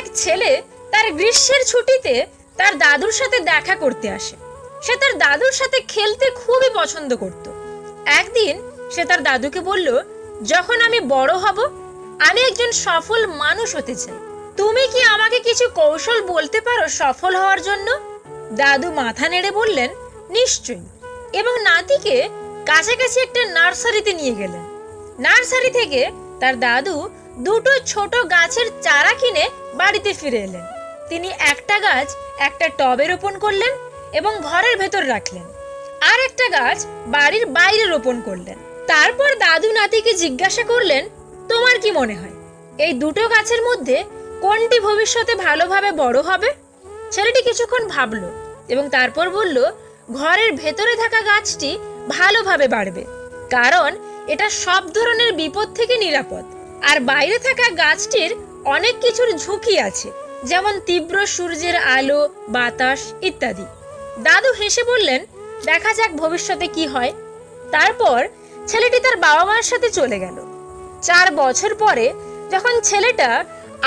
এক ছেলে তার গ্রীষ্মের ছুটিতে তার দাদুর সাথে দেখা করতে আসে। সে তার দাদুর সাথে খেলতে খুবই পছন্দ করত। একদিন সে তার দাদুকে বলল, যখন আমি বড় হব, আমি একজন সফল মানুষ হতে চাই। তুমি কি আমাকে কিছু কৌশল বলতে পারো সফল হওয়ার জন্য? দাদু মাথা নেড়ে বললেন, নিশ্চয়ই। এবং নাতিকে কাছাকাছি একটা নার্সারিতে নিয়ে গেলেন। নার্সারি থেকে তার দাদু দুটো ছোট গাছের চারা কিনে বাড়িতে ফিরে এলেন। তিনি একটা গাছ একটা টবে রোপণ করলেন এবং ঘরের ভেতর রাখলেন। আর একটা গাছ বাড়ির বাইরে রোপণ করলেন। তারপর দাদু নাতিকে জিজ্ঞাসা করলেন, তোমার কি মনে হয়, এই দুটো গাছের মধ্যে কোনটি ভবিষ্যতে ভালোভাবে বড় হবে? ছেলেটি কিছুক্ষণ ভাবল এবং তারপর বলল, ঘরের ভেতরে থাকা গাছটি ভালোভাবে বাড়বে, কারণ এটা সব ধরনের বিপদ থেকে নিরাপদ। আর বাইরে থাকা গাছটির অনেক কিছুর ঝুঁকি আছে, যেমন তীব্র সূর্যের আলো, বাতাস ইত্যাদি। দাদু হেসে বললেন, দেখা যাক ভবিষ্যতে কি হয়। তারপর ছেলেটি তার বাবা মায়ের সাথে চলে গেল। চার বছর পরে যখন ছেলেটা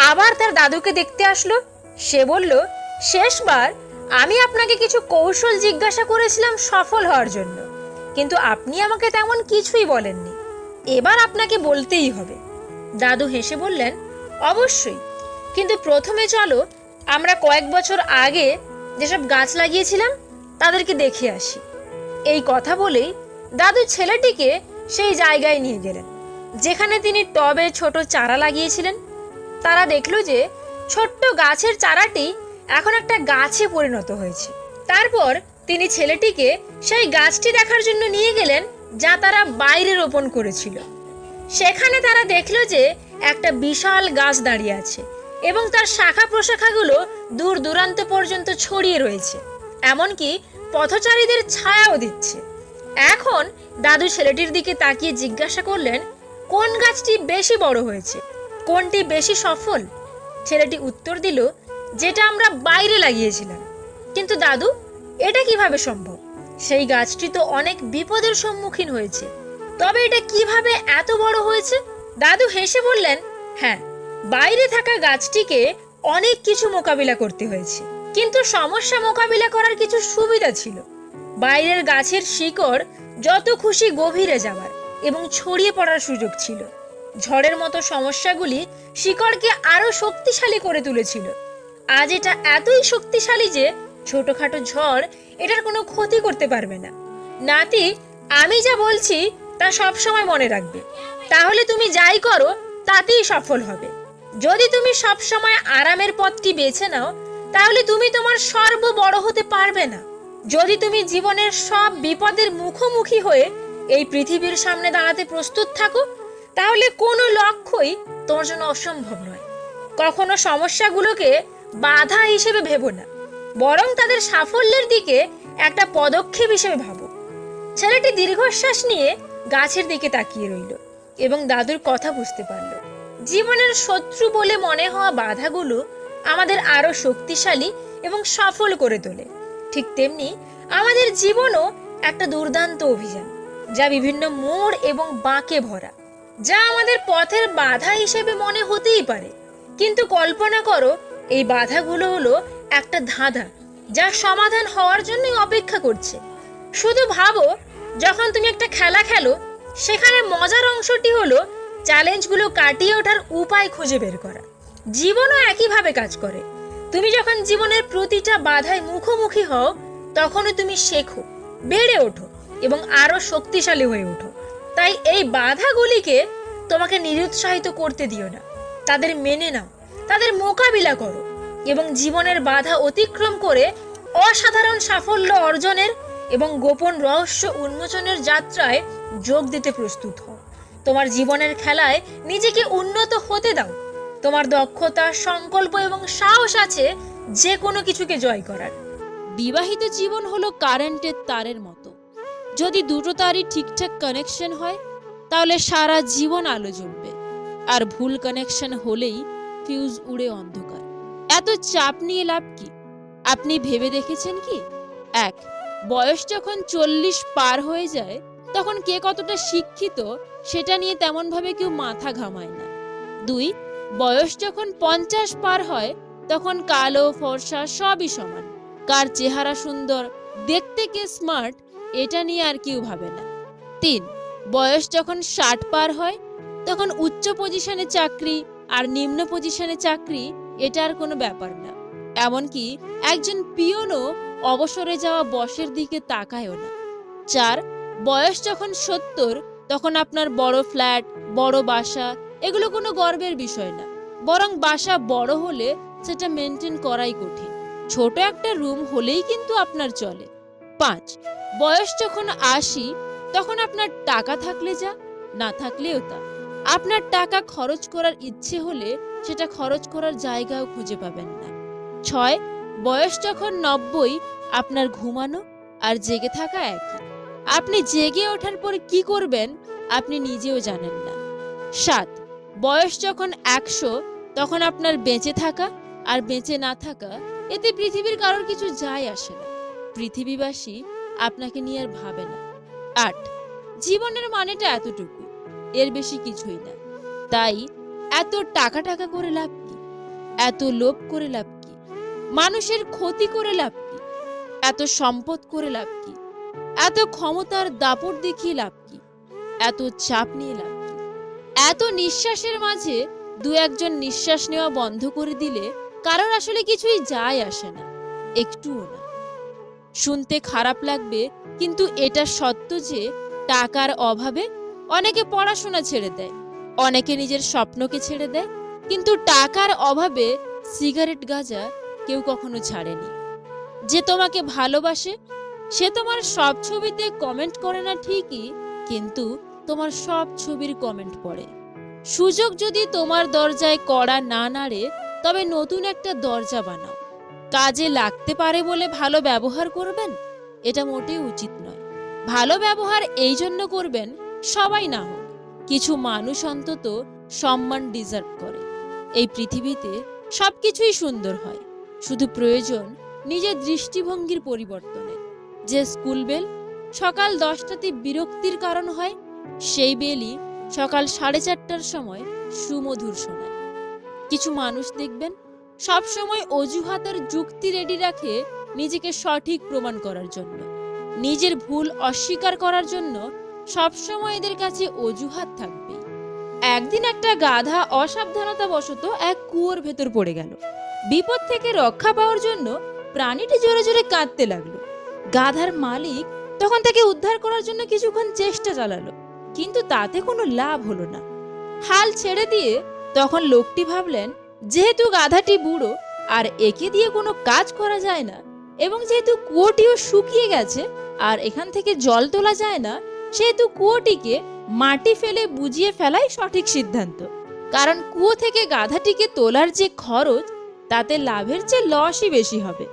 আবার তার দাদুকে দেখতে আসলো, সে বলল, শেষবার আমি আপনাকে কিছু কৌশল জিজ্ঞাসা করেছিলাম সফল হওয়ার জন্য, কিন্তু আপনি আমাকে তেমন কিছুই বলেননি। এবার আপনাকে বলতেই হবে। দাদু হেসে বললেন, অবশ্যই। কিন্তু প্রথমে চলো, আমরা কয়েক বছর আগে যেসব গাছ লাগিয়েছিলাম, তাদেরকে দেখে আসি। এই কথা বলেই দাদু ছেলেটিকে সেই জায়গায় নিয়ে গেলেন, যেখানে তিনি টবে ছোট চারা লাগিয়েছিলেন। তারা দেখল যে ছোট্ট গাছের চারাটি এখন একটা গাছে পরিণত হয়েছে। তারপর তিনি ছেলেটিকে সেই গাছটি দেখার জন্য নিয়ে গেলেন, যা তারা বাইরে রোপণ করেছিল। সেখানে তারা দেখল যে একটা বিশাল গাছ দাঁড়িয়ে আছে এবং তার শাখা প্রশাখাগুলো দূর দূরান্ত পর্যন্ত ছড়িয়ে রয়েছে। এমনকি পথচারীদের ছায়াও দিচ্ছে। এখন দাদু ছেলেটির দিকে তাকিয়ে জিজ্ঞাসা করলেন, কোন গাছটি বেশি বড় হয়েছে? কোনটি বেশি সফল? ছেলেটি উত্তর দিল, যেটা আমরা বাইরে লাগিয়েছিলাম। কিন্তু দাদু, এটা কীভাবে সম্ভব? সেই গাছটি তো অনেক বিপদের সম্মুখীন হয়েছে। তবে এটা কীভাবে এত বড় হয়েছে? দাদু হেসে বললেন হ্যাঁ বাইরে থাকা গাছটিকে অনেক কিছু মোকাবিলা করতে হয়েছে। কিন্তু সমস্যা মোকাবিলা করার কিছু সুবিধা ছিল। বাইরের গাছের শিকড় যত খুশি গভীরে যাওয়ার এবং ছড়িয়ে পড়ার সুযোগ ছিল। ঝড়ের মতো সমস্যাগুলি শিকড়কে আরও শক্তিশালী করে তুলেছিল। আজ এটা এতই শক্তিশালী যে ছোটখাটো ঝড় এটার কোনো ক্ষতি করতে পারবে না। নাতি, আমি যা বলছি তা সব সময় মনে রাখবে। তাহলে তুমি যাই করো, তাতেই সফল হবে। যদি তুমি সব সময় আরামের পথটি বেছে নাও, তাহলে তুমি তোমার সর্ব বড় হতে পারবে না। যদি তুমি জীবনের সব বিপদের মুখোমুখি হয়ে এই পৃথিবীর সামনে দাঁড়াতে প্রস্তুত থাকো, তাহলে কোনো লক্ষ্যই তোমার জন্য অসম্ভব নয়। কখনো সমস্যাগুলোকে বাধা হিসেবে ভেবো না। বরং তাদের সাফল্যের দিকে একটা পদক্ষেপ হিসেবে ভাবো। ছেলেটি দীর্ঘশ্বাস নিয়ে গাছের দিকে তাকিয়ে রইল এবং দাদুর কথা বুঝতে পারল। জীবনের শত্রু বলে মনে হওয়া বাধাগুলো আমাদের আরও শক্তিশালী এবং সফল করে তোলে। ঠিক তেমনি আমাদের জীবনও একটা দুর্দান্ত অভিযান, যা বিভিন্ন মোড় এবং বাঁকে ভরা, যা আমাদের পথের বাধা হিসেবে মনে হতেই পারে। কিন্তু কল্পনা করো, এই বাধাগুলো হলো একটা ধাঁধা, যা সমাধান হওয়ার জন্যই অপেক্ষা করছে। শুধু ভাবো যখন তুমি একটা খেলা খেলো, সেখানে মজার অংশটি হলো চ্যালেঞ্জগুলো কাটিয়ে ওঠার উপায় খুঁজে বের করা। জীবনও একইভাবে কাজ করে। তুমি যখন জীবনের প্রতিটা বাধায় মুখোমুখি হও তখনই তুমি শেখো, বেড়ে ওঠো এবং আরও শক্তিশালী হয়ে ওঠো। তাই এই বাধাগুলিকে তোমাকে নিরুৎসাহিত করতে দিও না। তাদের মেনে নাও, তাদের মোকাবিলা করো এবং জীবনের বাধা অতিক্রম করে অসাধারণ সাফল্য অর্জনের এবং গোপন রহস্য উন্মোচনের যাত্রায় যোগ দিতে প্রস্তুত হও। তোমার জীবনের খেলায় নিজেকে উন্নত হতে দাও। তোমার দক্ষতা, সংকল্প এবং সাহস আছে যে কোনো কিছুকে জয় করার। বিবাহিত জীবন হলো কারেন্টের তারের মতো। যদি দুটো তারই ঠিকঠাক কানেকশন হয়, তাহলে সারা জীবন আলো জ্বলবে আর ভুল কানেকশন হলেই ফিউজ উড়ে অন্ধকার। এত চাপ নিয়ে লাভ কি? আপনি ভেবে দেখেছেন কি? এক বয়স যখন চল্লিশ পার হয়ে যায়, তখন কে কতটা শিক্ষিত সেটা নিয়ে তেমনভাবে কেউ মাথা ঘামায় না। দুই, বয়স যখন পঞ্চাশ পার হয়, তখন কালো, ফর্সা সবই সমান। কার চেহারা সুন্দর, দেখতে কে স্মার্ট, এটা নিয়ে আর কেউ ভাবে না। তিন, বয়স যখন ষাট পার হয়, তখন উচ্চ পজিশনে চাকরি আর নিম্ন পজিশনে চাকরি, এটা আর কোনো ব্যাপার না। এমনকি একজন পিয়নও অবসরে যাওয়া বসের দিকে তাকায়ও না। চার বয়স যখন সত্তর, তখন আপনার বড় ফ্ল্যাট, বড় বাসা, এগুলো কোনো গর্বের বিষয় না। বরং বাসা বড় হলে সেটা মেনটেন করাই কঠিন। ছোট একটা রুম হলেই কিন্তু আপনার চলে। পাঁচ, বয়স যখন আশি, তখন আপনার টাকা থাকলে যা, না থাকলেও তা। আপনার টাকা খরচ করার ইচ্ছে হলে সেটা খরচ করার জায়গাও খুঁজে পাবেন না। ছয়, বয়স যখন নব্বই, আপনার ঘুমানো আর জেগে থাকা একই। আপনি জেগে ওঠার পর কি করবেন আপনি নিজেও জানেন না। সাত, বয়স যখন একশো, তখন আপনার বেঁচে থাকা আর বেঁচে না থাকা, এতে পৃথিবীর কারোর কিছু যায় আসে না। পৃথিবীবাসী আপনাকে নিয়ে আর ভাবে না। আট, জীবনের মানেটা এতটুকু, এর বেশি কিছুই না। তাই এত টাকা টাকা করে লাভ কি? এত লোভ করে লাভ কি? মানুষের ক্ষতি করে লাভ কি? এত সম্পদ করে লাভ কি? এত ক্ষমতার দাপট দেখিয়ে লাভ কি? এত চাপ নিয়ে লাভ কি? এত নিঃশ্বাসের মাঝে দু একজন নিঃশ্বাস নেওয়া বন্ধ করে দিলে কারোর আসলে কিছুই যায় আসে না, একটুও না। শুনতে খারাপ লাগবে, কিন্তু এটা সত্য যে টাকার অভাবে অনেকে পড়াশোনা ছেড়ে দেয়, অনেকে নিজের স্বপ্নকে ছেড়ে দেয়, কিন্তু টাকার অভাবে সিগারেট গাঁজা কেউ কখনো ছাড়েনি। যে তোমাকে ভালোবাসে, সে তোমার সব ছবিতে কমেন্ট করে না ঠিকই, কিন্তু তোমার সব ছবির কমেন্ট পড়ে। সুযোগ যদি তোমার দরজায় কড়া না নাড়ে, তবে নতুন একটা দরজা বানাও। কাজে লাগতে পারে বলে ভালো ব্যবহার করবেন? এটা মোটেই উচিত নয়। ভালো ব্যবহার এই জন্য করবেন, সবাই না হোক, কিছু মানুষ অন্তত সম্মান ডিজার্ভ করে। এই পৃথিবীতে সবকিছুই সুন্দর হয়। শুধু প্রয়োজন নিজের দৃষ্টিভঙ্গির পরিবর্তনে যে স্কুল বেল সকাল দশটাতে বিরক্তির কারণ হয়, সেই বেলই সকাল সাড়ে চারটার সময় সুমধুর শোনায়। কিছু মানুষ দেখবেন সব সময় অজুহাতের যুক্তি রেডি রাখে নিজেকে সঠিক প্রমাণ করার জন্য। নিজের ভুল অস্বীকার করার জন্য সবসময় এদের কাছে অজুহাত থাকবে একদিন একটা গাধা অসাবধানতা বশত এক কুয়োর ভেতর পড়ে গেল। বিপদ থেকে রক্ষা পাওয়ার জন্য প্রাণীটি জোরে জোরে কাঁদতে লাগল। গাধার মালিক তখন তাকে উদ্ধার করার জন্য কিছুক্ষণ চেষ্টা চালালো, কিন্তু তাতে কোনো লাভ হলো না। হাল ছেড়ে দিয়ে তখন লোকটি ভাবলেন, যেহেতু গাধাটি বুড়ো, আর একে দিয়ে কোনো কাজ করা যায় না, এবং যেহেতু কুয়োটিও শুকিয়ে গেছে, আর এখান থেকে জল তোলা যায় না, সেহেতু কুয়োটিকে মাটি ফেলে বুঝিয়ে ফেলাই সঠিক সিদ্ধান্ত। কারণ কুয়ো থেকে গাধাটিকে তোলার যে খরচ, তাতে লাভের চেয়ে লসই বেশি হবে।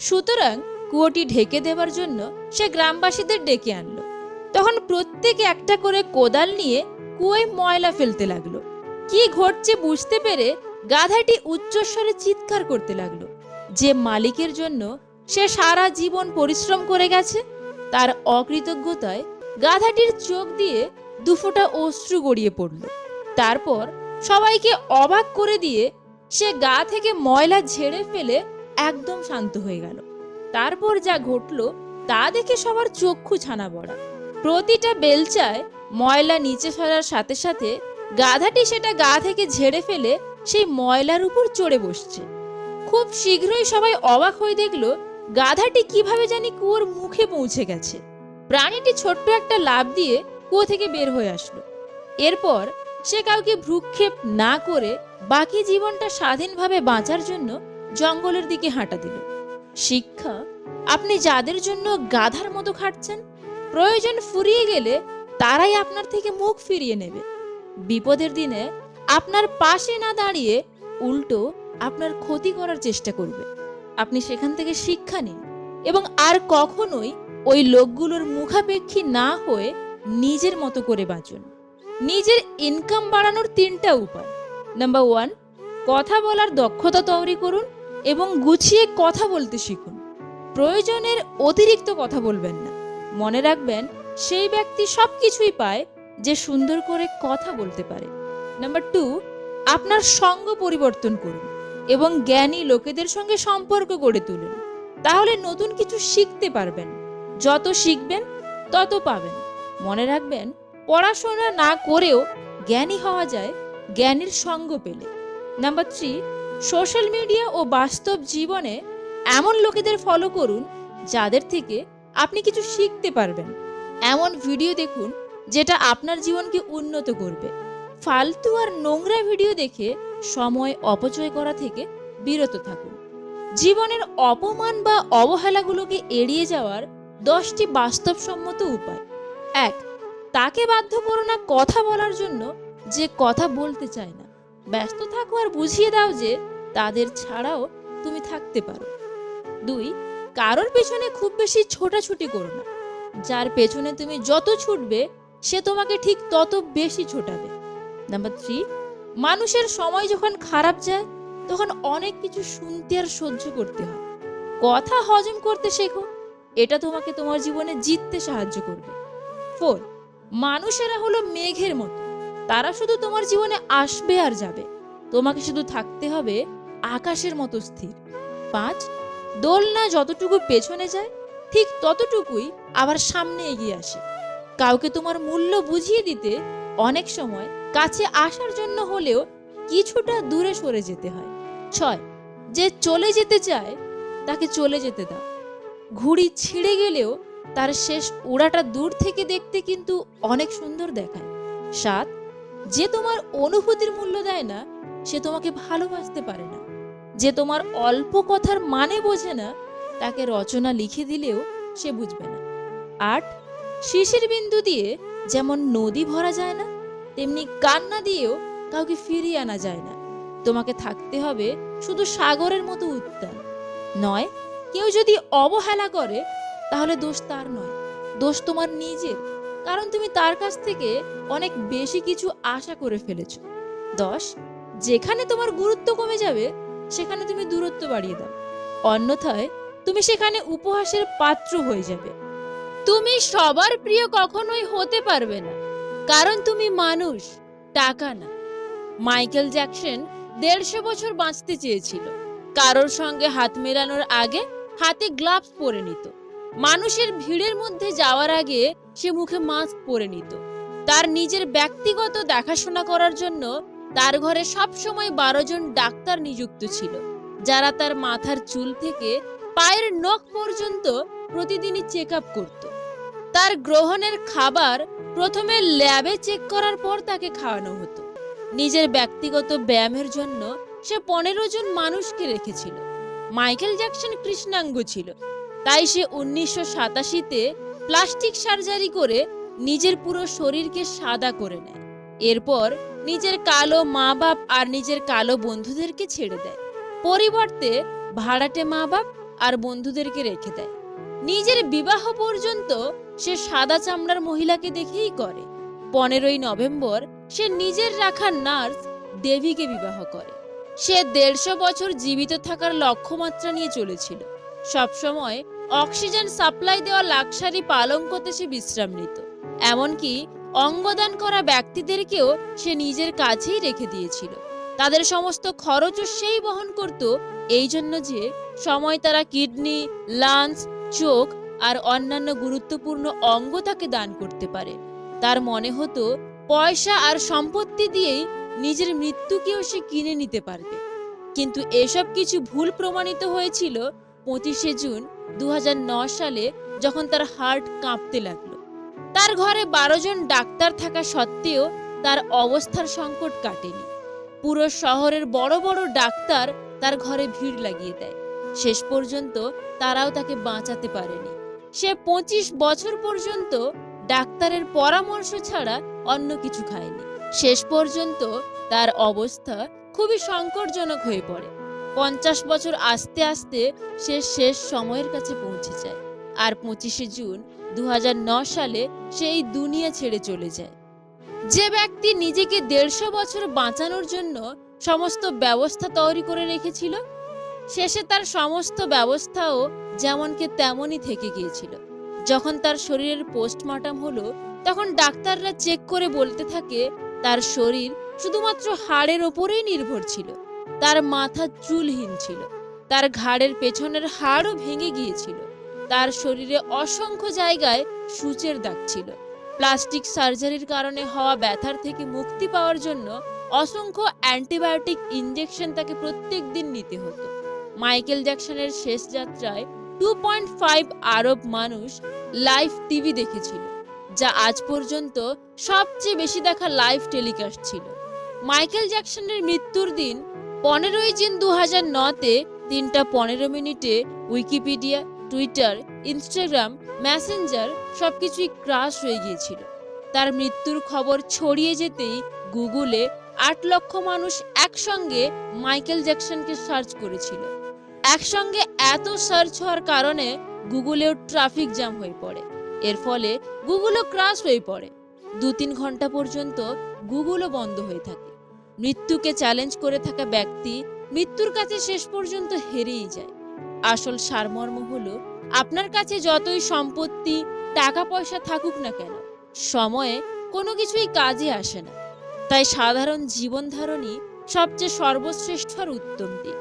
সুতরাং কুয়োটি ঢেকে দেবার জন্য সে গ্রামবাসীদের ডেকে আনলো। তখন প্রত্যেকে একটা করে কোদাল নিয়ে কুয়োয় ময়লা ফেলতে লাগল। কি ঘটছে বুঝতে পেরে গাধাটি উচ্চস্বরে চিৎকার করতে লাগল। যে মালিকের জন্য সে সারা জীবন পরিশ্রম করে গেছে, তার অকৃতজ্ঞতায় গাধাটির চোখ দিয়ে দুফোঁটা অশ্রু গড়িয়ে পড়ল। তারপর সবাইকে অবাক করে দিয়ে সে গা থেকে ময়লা ঝেড়ে ফেলে একদম শান্ত হয়ে গেল। তারপর যা ঘটলো তা দেখে সবার চক্ষু ছানা বড়া প্রতিটা বেলচায় ময়লা নিচে ফেলার সাথে সাথে গাধাটি সেটা গা থেকে ঝেড়ে ফেলে সেই ময়লার উপর চড়ে বসছে। খুব শীঘ্রই সবাই অবাক হয়ে দেখল গাধাটি কীভাবে জানি কুয়োর মুখে পৌঁছে গেছে। প্রাণীটি ছোট্ট একটা লাভ দিয়ে কুয়ো থেকে বের হয়ে আসলো। এরপর সে কাউকে ভ্রুক্ষেপ না করে বাকি জীবনটা স্বাধীনভাবে বাঁচার জন্য জঙ্গলের দিকে হাঁটা দিল। শিক্ষা, আপনি যাদের জন্য গাধার মতো খাটছেন, প্রয়োজন ফুরিয়ে গেলে তারাই আপনার থেকে মুখ ফিরিয়ে নেবে। বিপদের দিনে আপনার পাশে না দাঁড়িয়ে উল্টো আপনার ক্ষতি করার চেষ্টা করবে। আপনি সেখান থেকে শিক্ষা নিন এবং আর কখনোই ওই লোকগুলোর মুখাপেক্ষী না হয়ে নিজের মতো করে বাঁচুন। নিজের ইনকাম বাড়ানোর তিনটা উপায়। নাম্বার ওয়ান কথা বলার দক্ষতা তৈরি করুন এবং গুছিয়ে কথা বলতে শিখুন। প্রয়োজনের অতিরিক্ত কথা বলবেন না। মনে রাখবেন, সেই ব্যক্তি সব কিছুই পায় যে সুন্দর করে কথা বলতে পারে। নাম্বার টু আপনার সঙ্গ পরিবর্তন করুন এবং জ্ঞানী লোকেদের সঙ্গে সম্পর্ক গড়ে তুলুন। তাহলে নতুন কিছু শিখতে পারবেন। যত শিখবেন, তত পাবেন। মনে রাখবেন, পড়াশোনা না করেও জ্ঞানী হওয়া যায়, জ্ঞানীর সঙ্গ পেলে। নাম্বার থ্রি, সোশ্যাল মিডিয়া ও বাস্তব জীবনে এমন লোকেদের ফলো করুন যাদের থেকে আপনি কিছু শিখতে পারবেন। এমন ভিডিও দেখুন যেটা আপনার জীবনকে উন্নত করবে। ফালতু আর নোংরা ভিডিও দেখে সময় অপচয় করা থেকে বিরত থাকুন। জীবনের অপমান বা অবহেলাগুলোকে এড়িয়ে যাওয়ার দশটি বাস্তবসম্মত উপায়। এক, তাকে বাধ্য করো না কথা বলার জন্য যে কথা বলতে চায় না। ব্যস্ত থাকো আর বুঝিয়ে দাও যে তাদের ছাড়াও তুমি থাকতে পারো। দুই, কারোর পেছনে খুব বেশি ছোটাছুটি করো না। যার পেছনে তুমি যত ছুটবে, সে তোমাকে ঠিক তত বেশি ছোটাবে। নাম্বার থ্রি, মানুষের সময় যখন খারাপ যায়, তখন অনেক কিছু শুনতে আর সহ্য করতে হয়। কথা হজম করতে শেখো। এটা তোমাকে তোমার জীবনে জিততে সাহায্য করবে। ফোর মানুষেরা হলো মেঘের মতো। তারা শুধু তোমার জীবনে আসবে আর যাবে। তোমাকে শুধু থাকতে হবে আকাশের মতো স্থির। পাঁচ, দোলনা যতটুকু পেছনে যায়, ঠিক ততটুকুই আবার সামনে এগিয়ে আসে। কাউকে তোমার মূল্য বুঝিয়ে দিতে অনেক সময় কাছে আসার জন্য হলেও কিছুটা দূরে সরে যেতে হয়। ছয়, যে চলে যেতে চায়, তাকে চলে যেতে দাও। ঘুড়ি ছিঁড়ে গেলেও তার শেষ উড়াটা দূর থেকে দেখতে কিন্তু অনেক সুন্দর দেখায়। সাত, যে তোমার অনুভূতির মূল্য দেয় না, সে তোমাকে ভালোবাসতে পারে না। যে তোমার অল্প কথার মানে বোঝে না, তাকে রচনা লিখে দিলেও সে বুঝবে না। আট, শিশির বিন্দু দিয়ে যেমন নদী ভরা যায় না, তেমনি কান্না দিয়েও কাউকে ফিরিয়ে আনা যায় না। তোমাকে থাকতে হবে শুধু সাগরের মতো উত্তাল। নয়, কেউ যদি অবহেলা করে তাহলে দোষ তার নয়। দোষ তোমার নিজের, কারণ তুমি তার কাছ থেকে অনেক বেশি কিছু আশা করে ফেলেছ। দশ যেখানে তোমার গুরুত্ব কমে যাবে, সেখানে তুমি দূরত্ব বাড়িয়ে দাও। অন্যথায় তুমি সেখানে উপহাসের পাত্র হয়ে যাবে। তুমি সবার প্রিয় কখনোই হতে পারবে না, কারণ তুমি মানুষ, টাকা না। মাইকেল জ্যাকসন দেড়শো বছর বাঁচতে চেয়েছিল। কারোর সঙ্গে হাত মেলানোর আগে হাতে গ্লাভস পরে নিত। মানুষের ভিড়ের মধ্যে যাওয়ার আগে সে মুখে মাস্ক পরে নিত। তার নিজের ব্যক্তিগত দেখাশোনা করার জন্য তার ঘরে সবসময় বারো জন ডাক্তার নিযুক্ত ছিল, যারা তার মাথার চুল থেকে পায়ের নখ পর্যন্ত প্রতিদিনই চেক আপ করত। তার গ্রহণের খাবার প্রথমে ল্যাবে চেক করার পর তাকে খাওয়ানো হতো। নিজের ব্যক্তিগত ব্যায়ামের জন্য সে পনেরো জন মানুষকে রেখেছিল। মাইকেল জ্যাকসন কৃষ্ণাঙ্গ ছিল তাই সে উনিশশো সাতাশিতে প্লাস্টিক সার্জারি করে নিজের পুরো শরীরকে সাদা করে নেয়। এরপর নিজের কালো মা বাপ আর নিজের কালো বন্ধুদেরকে ছেড়ে দেয়। পরিবর্তে ভাড়াটে মা বাপ আর বন্ধুদেরকে রেখে দেয়। নিজের বিবাহ পর্যন্ত সে সাদা চামড়ার মহিলাকে দেখেই করে। পনেরোই নভেম্বর সে নিজের রাখা নার্স দেবীকে বিবাহ করে। সে দেড়শো বছর জীবিত থাকার লক্ষ্যমাত্রা নিয়ে চলেছিল। সবসময় অক্সিজেন সাপ্লাই দেওয়া লাক্সারি পালঙ্কতে সে বিশ্রাম নিত এমনকি অঙ্গদান করা ব্যক্তিদেরকেও সে নিজের কাছেই রেখে দিয়েছিল। তাদের সমস্ত খরচও সেই বহন করত, এই জন্য যে সময় তারা কিডনি লাঞ্চ চোখ আর অন্যান্য গুরুত্বপূর্ণ অঙ্গ তাকে দান করতে পারে। তার মনে হতো, পয়সা আর সম্পত্তি দিয়েই নিজের মৃত্যুকেও সে কিনে নিতে পারবে। কিন্তু এসব কিছু ভুল প্রমাণিত হয়েছিল পঁচিশে জুন দুহাজার নয় সালে যখন তার হার্ট কাঁপতে লাগল। তার ঘরে বারো জন ডাক্তার থাকা সত্ত্বেও তার অবস্থার সংকট কাটেনি। পুরো শহরের বড় বড় ডাক্তার তার ঘরে ভিড় লাগিয়ে দেয়। শেষ পর্যন্ত তারাও তাকে বাঁচাতে পারেনি। সে পঁচিশ বছর পর্যন্ত ডাক্তারের পরামর্শ ছাড়া অন্য কিছু খায়নি। শেষ পর্যন্ত তার অবস্থা খুবই সংকটজনক হয়ে পড়ে। পঞ্চাশ বছর আস্তে আস্তে সে শেষ সময়ের কাছে পৌঁছে যায়। আর পঁচিশে জুন দু সালে সে এই দুনিয়া ছেড়ে চলে যায়। যে ব্যক্তি নিজেকে দেড়শো বছর বাঁচানোর জন্য সমস্ত ব্যবস্থা তৈরি করে রেখেছিল, শেষে তার সমস্ত ব্যবস্থাও যেমনকে তেমনই থেকে গিয়েছিল। যখন তার শরীরের পোস্টমর্টম হলো, তখন ডাক্তাররা চেক করে বলতে থাকে, তার শরীর শুধুমাত্র হাড়ের ওপরেই নির্ভর ছিল। তার মাথা চুলহীন ছিল। তার ঘাড়ের পেছনের হাড়ও ভেঙে গিয়েছিল। তার শরীরে অসংখ্য জায়গায় সূচের দাগ ছিল। প্লাস্টিক সার্জারির কারণে হওয়া ব্যথার থেকে মুক্তি পাওয়ার জন্য অসংখ্য অ্যান্টিবায়োটিক ইঞ্জেকশন তাকে প্রত্যেক দিন নিতে হতো। মাইকেল জ্যাকসনের শেষ যাত্রায় টু পয়েন্ট ফাইভ আরব মানুষ লাইভ টিভি দেখেছিল, যা আজ পর্যন্ত সবচেয়ে বেশি দেখা লাইভ টেলিকাস্ট ছিল। মাইকেল জ্যাকসনের মৃত্যুর দিন পনেরোই জুন দু হাজার নতে তিনটা পনেরো মিনিটে উইকিপিডিয়া, টুইটার, ইনস্টাগ্রাম, মেসেঞ্জার সবকিছুই ক্রাশ হয়ে গিয়েছিল। তার মৃত্যুর খবর ছড়িয়ে যেতেই গুগলে আট লক্ষ মানুষ একসঙ্গে মাইকেল জ্যাকসনকে সার্চ করেছিল। একসঙ্গে এত সার্চ হওয়ার কারণে গুগলেও ট্রাফিক জ্যাম হয়ে পড়ে। এর ফলে গুগলও ক্রাশ হয়ে পড়ে। দু তিন ঘণ্টা পর্যন্ত গুগলও বন্ধ হয়ে থাকে। মৃত্যুকে চ্যালেঞ্জ করে থাকা ব্যক্তি মৃত্যুর কাছে শেষ পর্যন্ত হেরেই যায়। আসল সারমর্ম হলো, আপনার কাছে যতই সম্পত্তি টাকা পয়সা থাকুক না কেন, সময়ে কোনো কিছুই কাজে আসে না। তাই সাধারণ জীবন ধারণই সবচেয়ে সর্বশ্রেষ্ঠ আর উত্তম দিক।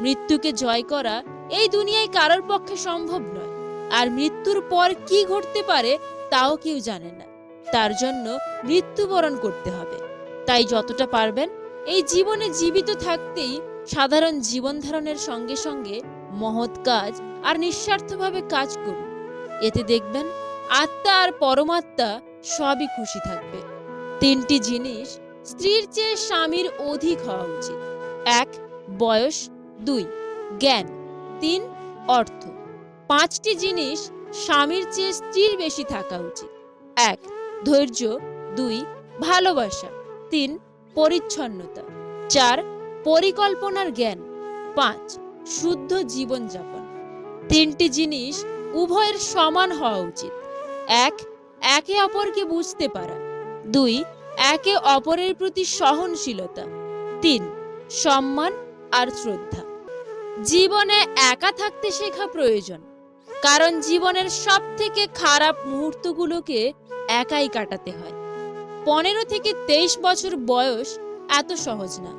মৃত্যুকে জয় করা এই দুনিয়ায় কারোর পক্ষে সম্ভব নয়। আর মৃত্যুর পর কি ঘটতে পারে, তাও কেউ জানে না। তার জন্য মৃত্যুবরণ করতে হবে। তাই যতটা পারবেন, এই জীবনে জীবিত থাকতেই সাধারণ জীবন ধারণের সঙ্গে সঙ্গে মহৎ কাজ আর নিঃস্বার্থভাবে কাজ করুন। এতে দেখবেন আত্মা আর পরমাত্মা সবই খুশি থাকবে। তিনটি জিনিস স্ত্রীর চেয়ে স্বামীর অধিক হওয়া উচিত। এক, বয়স। দুই, জ্ঞান। তিন, অর্থ। পাঁচটি জিনিস স্বামীর চেয়ে স্ত্রীর বেশি থাকা উচিত। এক, ধৈর্য। দুই, ভালোবাসা। তিন, পরিচ্ছন্নতা। চার, পরিকল্পনার জ্ঞান। পাঁচ, শুদ্ধ জীবনযাপন। তিনটি জিনিস উভয়ের সমান হওয়া উচিত। এক, একে অপরকে বুঝতে পারা। দুই, একে অপরের প্রতি সহনশীলতা। তিন, সম্মান আর শ্রদ্ধা। জীবনে একা থাকতে শেখা প্রয়োজন। কারণ জীবনের সব থেকে খারাপ মুহূর্তগুলোকে একাই কাটাতে হয়। পনেরো থেকে তেইশ বছর বয়স এত সহজ না।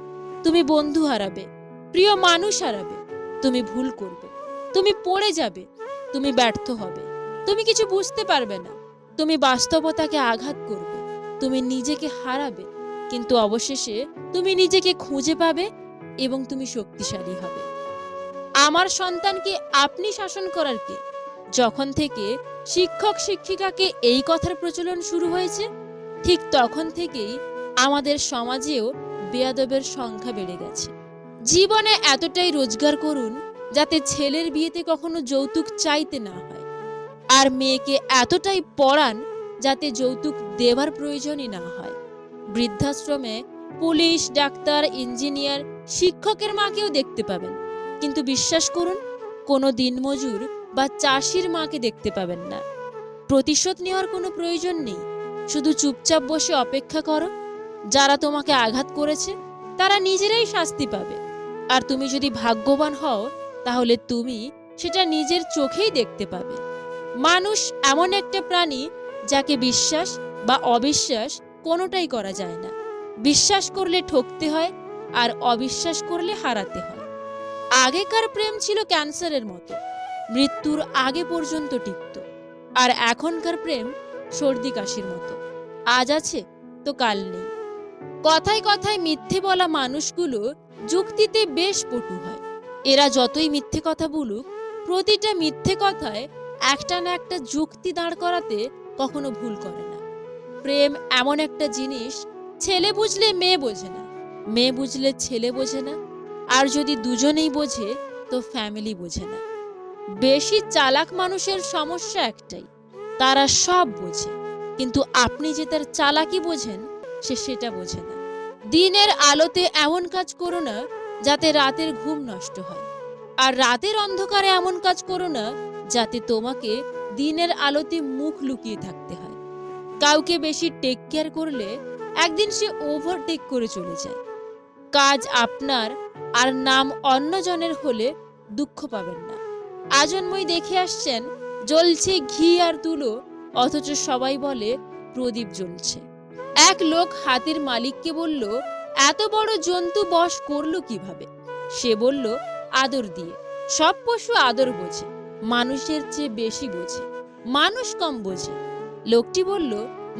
তুমি বন্ধু হারাবে, প্রিয় মানুষ হারাবে, তুমি ভুল করবে, তুমি পড়ে যাবে, তুমি ব্যর্থ হবে। তুমি কিছু বুঝতে পারবে না, তুমি বাস্তবতাকে আঘাত করবে, তুমি নিজেকে হারাবে, কিন্তু অবশেষে তুমি নিজেকে খুঁজে পাবে এবং তুমি শক্তিশালী হবে। আমার সন্তানকে আপনি শাসন করার কে? যখন থেকে শিক্ষক শিক্ষিকাকে এই কথার প্রচলন শুরু হয়েছে ঠিক তখন থেকেই আমাদের সমাজেও বেয়াদবের সংখ্যা বেড়ে গেছে। জীবনে এতটাই রোজগার করুন যাতে ছেলের বিয়েতে কখনো যৌতুক চাইতে না হয়। আর মেয়েকে এতটাই পড়ান যাতে যৌতুক দেবার প্রয়োজনই না হয়। বৃদ্ধাশ্রমে পুলিশ, ডাক্তার, ইঞ্জিনিয়ার, শিক্ষকের মাকেও দেখতে পাবেন। কিন্তু বিশ্বাস করুন, কোনো দিনমজুর বা চাষির মাকে দেখতে পাবেন না। প্রতিশোধ নেওয়ার কোনো প্রয়োজন নেই। শুধু চুপচাপ বসে অপেক্ষা করো। যারা তোমাকে আঘাত করেছে, তারা নিজেরাই শাস্তি পাবে। আর তুমি যদি ভাগ্যবান হও, তাহলে তুমি সেটা নিজের চোখেই দেখতে পাবে। মানুষ এমন একটা প্রাণী যাকে বিশ্বাস বা অবিশ্বাস কোনোটাই করা যায় না। বিশ্বাস করলে ঠকতে হয় আর অবিশ্বাস করলে হারাতে হয়। আগেকার প্রেম ছিল ক্যান্সারের মতো। মৃত্যুর আগে পর্যন্ত টিকত। আর এখনকার প্রেম সর্দি কাশির মতো। আজ আছে, তো কাল নেই। কথায় কথায় মিথ্যে বলা মানুষগুলো যুক্তিতে বেশ পটু হয়। এরা যতই মিথ্যে কথা বলুক, প্রতিটা মিথ্যে কথায় একটা না একটা যুক্তি দাঁড় করাতে কখনো ভুল করে না। প্রেম এমন একটা জিনিস, ছেলে বুঝলে মেয়ে বোঝে না। মেয়ে বুঝলে ছেলে বোঝে না। আর যদি দুজনেই বোঝে, তো ফ্যামিলি বোঝে না। বেশি চালাক মানুষের সমস্যা একটাই তারা সব বোঝে। কিন্তু আপনি যে তার চালাকি বোঝেন, সে সেটা বোঝে না। দিনের আলোতে এমন কাজ করো না, যাতে রাতের ঘুম নষ্ট হয়। আর রাতের অন্ধকারে এমন কাজ করো না, যাতে তোমাকে দিনের আলোতে মুখ লুকিয়ে থাকতে হয়। কাউকে বেশি টেক কেয়ার করলে একদিন সে ওভারটেক করে চলে যায়। কাজ আপনার আর নাম অন্যজনের হলে দুঃখ পাবেন না। আজন্মই দেখে আসছেন জ্বলছে ঘি আর তুলো, অথচ সবাই বলে প্রদীপ জ্বলছে। এক লোক হাতির মালিককে বলল, এত বড় জন্তু বশ করল কীভাবে? সে বলল, আদর দিয়ে। সব পশু আদর বোঝে, মানুষের চেয়ে বেশি বোঝে, মানুষ কম বোঝে। লোকটি বলল,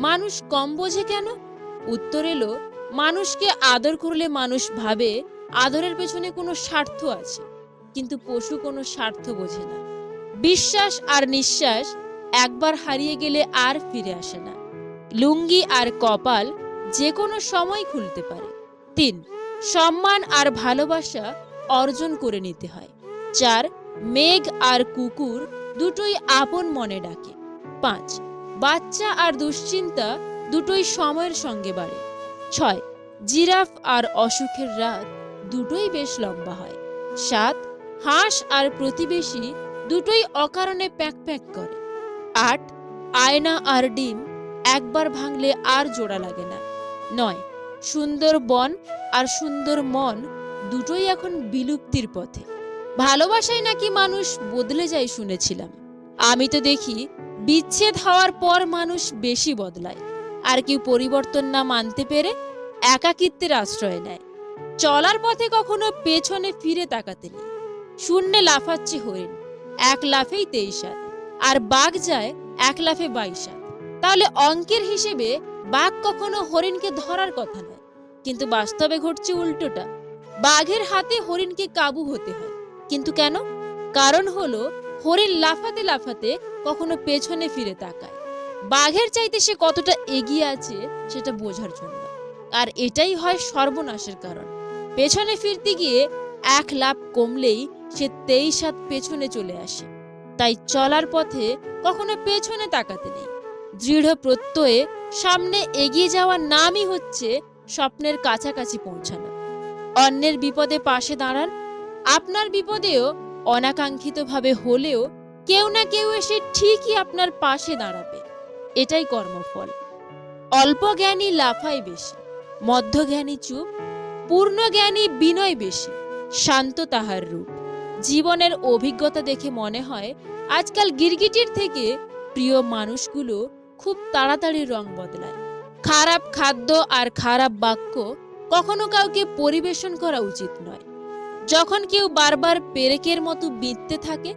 মানুষ কম বোঝে কেন? উত্তর এলো, মানুষকে আদর করলে মানুষ ভাবে আদরের পেছনে কোনো স্বার্থ আছে, কিন্তু পশু কোনো স্বার্থ বোঝে না। বিশ্বাস আর নিঃশ্বাস একবার হারিয়ে গেলে আর ফিরে আসে না। লুঙ্গি আর কপাল যে কোনো সময় খুলতে পারে। তিন, সম্মান আর ভালোবাসা অর্জন করে নিতে হয়। চার, মেঘ আর কুকুর দুটোই আপন মনে ডাকে। পাঁচ, বাচ্চা আর দুশ্চিন্তা দুটোই সময়ের সঙ্গে বাড়ে। ছয়, জিরাফ আর অসুখের রাত দুটোই বেশ লম্বা হয়। সাত, হাঁস আর প্রতিবেশী দুটোই অকারণে প্যাক প্যাক করে। আট, আয়না আর ডিম একবার ভাঙলে আর জোড়া লাগে না। নয়, সুন্দর বন আর সুন্দর মন দুটোই এখন বিলুপ্তির পথে। ভালোবাসায় নাকি মানুষ বদলে যায় শুনেছিলাম। আমি তো দেখি বিচ্ছেদ হওয়ার পর মানুষ বেশি বদলায়। আর কেউ পরিবর্তন না মানতে পেরে একাকিত্বের আশ্রয় নেয়। চলার পথে কখনো পেছনে ফিরে তাকাতে নেই। শূন্যে লাফাচ্ছে হরিণ। এক লাফেই তেইশ হাত, আর বাঘ যায় এক লাফে বাইশ হাত। তাহলে অঙ্কের হিসেবে বাঘ কখনো হরিণকে ধরার কথা নয়, কিন্তু বাস্তবে ঘটছে উল্টোটা। বাঘের হাতে হরিণকে কাবু হতে হয়। কিন্তু কেন? কারণ হলো, হরিণ লাফাতে লাফাতে কখনো পেছনে ফিরে তাকায়। বাঘের চাইতে সে কতটা এগিয়ে আছে, সেটা বোঝার জন্য। আর এটাই হয় সর্বনাশের কারণ। পেছনে ফিরতে গিয়ে এক লাভ কমলেই সে তেইশ হাত পেছনে চলে আসে। তাই চলার পথে কখনো পেছনে তাকাতে নেই। দৃঢ় প্রত্যয়ে সামনে এগিয়ে যাওয়ার নামই হচ্ছে স্বপ্নের কাছাকাছি পৌঁছানো। অন্যের বিপদে পাশে দাঁড়ান, আপনার বিপদেও অনাকাঙ্ক্ষিতভাবে হলেও কেউ না কেউ এসে ঠিকই আপনার পাশে দাঁড়াবে। এটাই কর্মফল। অল্প জ্ঞানী লাফায় বেশি মধ্যজ্ঞানী চুপ, পূর্ণ জ্ঞানী বিনয় বেশি, শান্ত তাহার রূপ। জীবনের অভিজ্ঞতা দেখে মনে হয়, আজকাল গিরগিটির থেকে প্রিয় মানুষগুলো খুব তাড়াতাড়ি রং বদলায়। খারাপ খাদ্য আর খারাপ বাক্য কখনো কাউকে পরিবেশন করা উচিত নয়। যখন কেউ বারবার পেরেকের মতো বিঁধতে থাকে,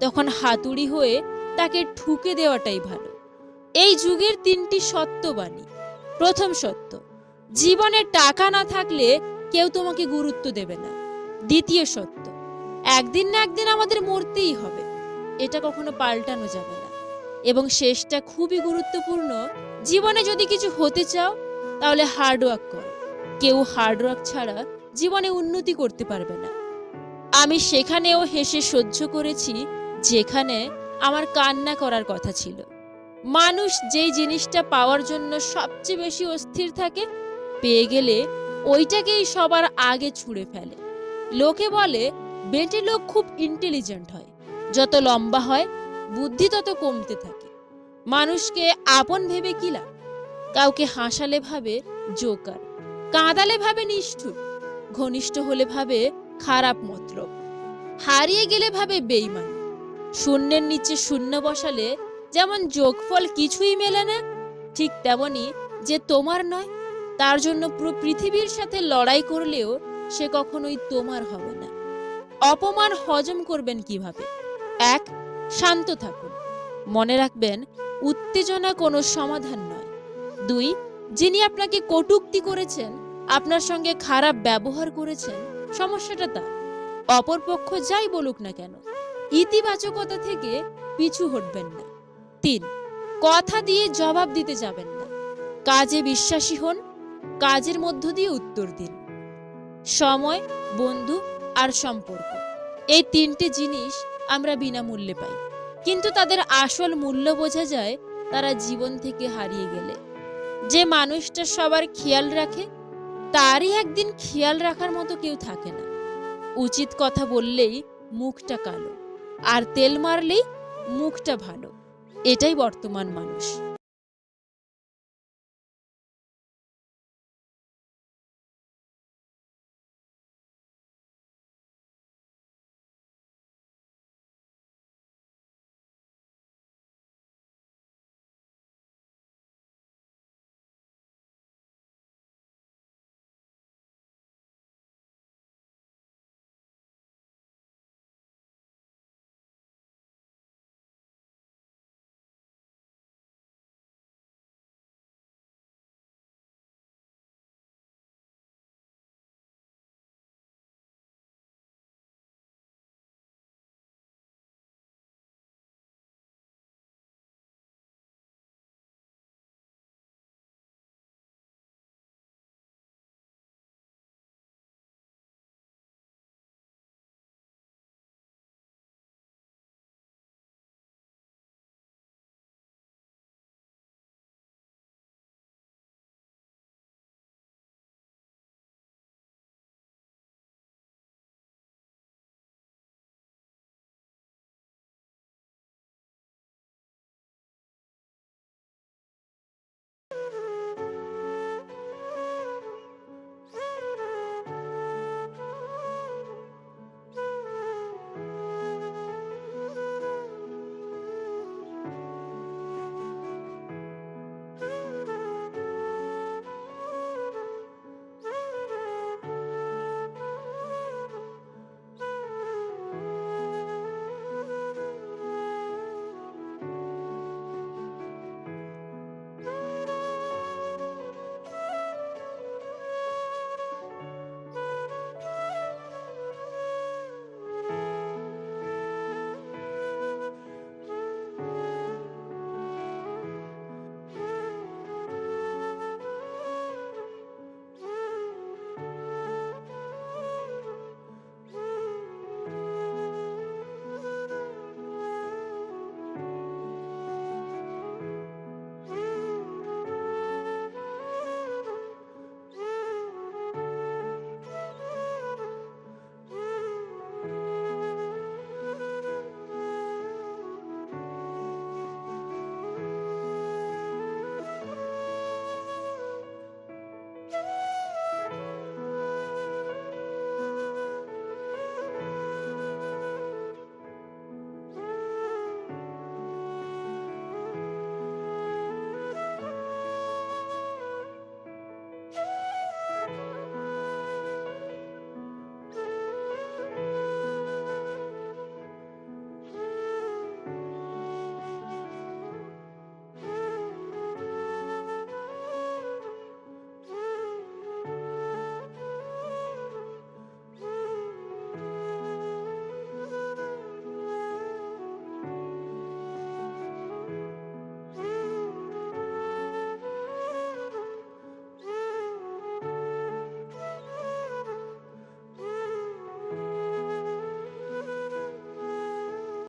তখন হাতুড়ি হয়ে তাকে ঠুকে দেওয়াটাই ভালো। এই যুগের তিনটি সত্যবাণী। প্রথম সত্য, জীবনে টাকা না থাকলে কেউ তোমাকে গুরুত্ব দেবে না। দ্বিতীয় সত্য একদিন না একদিন আমাদের মরতেই হবে। এটা কখনো পাল্টানো যাবে না। এবং শেষটা খুবই গুরুত্বপূর্ণ, জীবনে যদি কিছু হতে চাও, তাহলে হার্ডওয়ার্ক করো। কেউ হার্ডওয়ার্ক ছাড়া জীবনে উন্নতি করতে পারবে না। আমি সেখানেও হেসে সহ্য করেছি, যেখানে আমার কান্না করার কথা ছিল। মানুষ যেই জিনিসটা পাওয়ার জন্য সবচেয়ে বেশি অস্থির থাকে, পেয়ে গেলে ওইটাকেই সবার আগে ছুঁড়ে ফেলে। লোকে বলে বেটে লোক খুব ইন্টেলিজেন্ট হয়। যত লম্বা হয়, বুদ্ধি তত কমতে থাকে। মানুষকে আপন ভেবে কি লাভ? কাউকে হাসালে ভাবে জোকার, কাঁদালে ভাবে নিষ্ঠুর, ঘনিষ্ঠ হলে ভাবে খারাপ মতলব, হারিয়ে গেলে ভাবে বেইমান। শূন্যের নিচে শূন্য বসালে যেমন যোগফল কিছুই মেলে না, ঠিক তেমনি যে তোমার নয়, তার জন্য পুরো পৃথিবীর সাথে লড়াই করলেও সে কখনোই তোমার হবে না। অপমান হজম করবেন কীভাবে? এক, শান্ত থাকুন। মনে রাখবেন, উত্তেজনা কোনো সমাধান নয়। দুই, যিনি আপনাকে কটূক্তি করেছেন, আপনার সঙ্গে খারাপ ব্যবহার করেছেন, সমস্যাটা তার। অপরপক্ষ যাই বলুক না কেন, ইতিবাচকতা থেকে পিছু হটবেন না। তিন, কথা দিয়ে জবাব দিতে যাবেন না। কাজে বিশ্বাসী হন, কাজের মধ্য দিয়ে উত্তর দিন। সময়, বন্ধু আর সম্পর্ক। এই তিনটে জিনিস আমরা বিনামূল্যে পাই। কিন্তু তাদের আসল মূল্য বোঝা যায় তারা জীবন থেকে হারিয়ে গেলে। যে মানুষটা সবার খেয়াল রাখে, তারই একদিন খেয়াল রাখার মতো কেউ থাকে না। উচিত কথা বললেই মুখটা কালো, আর তেল মারলেই মুখটা ভালো। এটাই বর্তমান মানুষ।